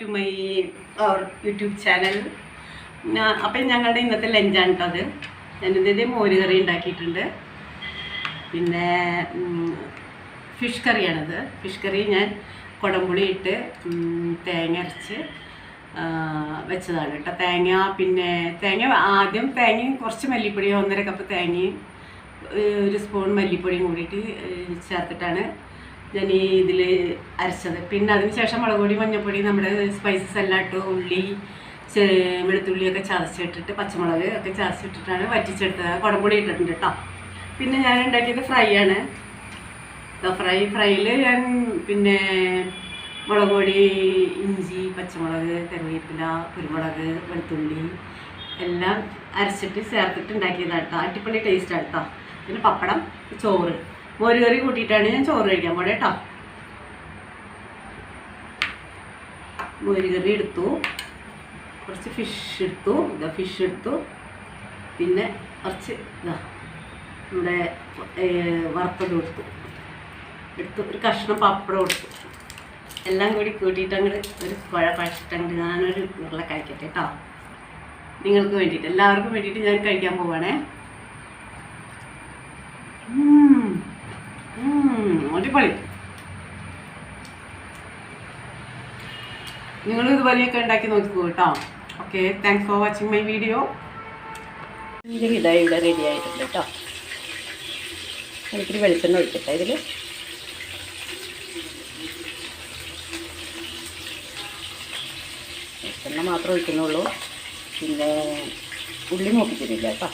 To my our YouTube channel. അപ്പം ഞങ്ങളുടെ ഇന്നത്തെ ലഞ്ചാണ് കേട്ടോ അത് ഞാനിതേ മോര് കറി ഉണ്ടാക്കിയിട്ടുണ്ട്. പിന്നെ ഫിഷ് കറിയാണത്. ഫിഷ് കറി ഞാൻ കുടംപുളി ഇട്ട് തേങ്ങ അരച്ച് വെച്ചതാണ് കേട്ടോ. തേങ്ങ പിന്നെ തേങ്ങ ആദ്യം തേങ്ങയും കുറച്ച് മല്ലിപ്പൊടിയും ഒന്നര കപ്പ് തേങ്ങയും ഒരു സ്പൂൺ മല്ലിപ്പൊടിയും കൂടിയിട്ട് ചേർത്തിട്ടാണ് ഞാൻ ഈ ഇതിൽ അരച്ചത്. പിന്നെ അതിന് ശേഷം മുളക് പൊടി മഞ്ഞൾപ്പൊടി നമ്മുടെ സ്പൈസസ് എല്ലാം ഇട്ട് ഉള്ളി വെളുത്തുള്ളിയൊക്കെ ചതച്ചിട്ടിട്ട് പച്ചമുളക് ഒക്കെ ചതച്ചിട്ടിട്ടാണ് വറ്റിച്ചെടുത്തത്. കുടംപൊടി ഇട്ടിട്ടുണ്ട് കേട്ടോ പിന്നെ ഞാൻ ഉണ്ടാക്കിയത് ഫ്രൈ ആണ്. ഫ്രൈ ഫ്രൈയിൽ ഞാൻ പിന്നെ മുളക് പൊടി ഇഞ്ചി പച്ചമുളക് കറിവേപ്പില കുരുമുളക് വെളുത്തുള്ളി എല്ലാം അരച്ചിട്ട് ചേർത്തിട്ട് ഉണ്ടാക്കിയതാണ് കേട്ടോ അടിപൊളി ടേസ്റ്റാണ് കേട്ടോ പിന്നെ പപ്പടം ചോറ്. മോര് കറി കൂട്ടിയിട്ടാണ് ഞാൻ ചോറ് കഴിക്കാൻ പോണേ കേട്ടോ മോര് കറി എടുത്തു. കുറച്ച് ഫിഷ് എടുത്തു. ഇതാ ഫിഷ് എടുത്തു. പിന്നെ കുറച്ച് ഇതാ നമ്മുടെ വറുത്തത് കൊടുത്തു എടുത്തു. ഒരു കഷ്ണം പപ്പടം കൊടുത്തു എല്ലാം കൂടി കൂട്ടിയിട്ട് ഒരു കുഴ കഴിച്ചിട്ടങ്ങോട്ട് ഞാനൊരു ഉരുള കഴിക്കട്ടെ കേട്ടോ നിങ്ങൾക്ക് വേണ്ടിയിട്ട്. എല്ലാവർക്കും വേണ്ടിയിട്ട് ഞാൻ കഴിക്കാൻ പോവാണേ. അടിപൊളി നിങ്ങൾ ഇതുപോലെയൊക്കെ ഉണ്ടാക്കി നോക്കിക്കോ കേട്ടോ. Okay thanks for watching my video ഇവിടെ റെഡി ആയിട്ടുണ്ട് കേട്ടോ. എനിക്കൊരു വെളിച്ചെണ്ണ ഒഴിക്കട്ടെ ഇതിൽ വെളിച്ചെണ്ണ മാത്രമേ ഒഴിക്കുന്നുള്ളൂ. പിന്നെ ഉള്ളി മൂപ്പിക്കുന്നില്ല കേട്ടോ.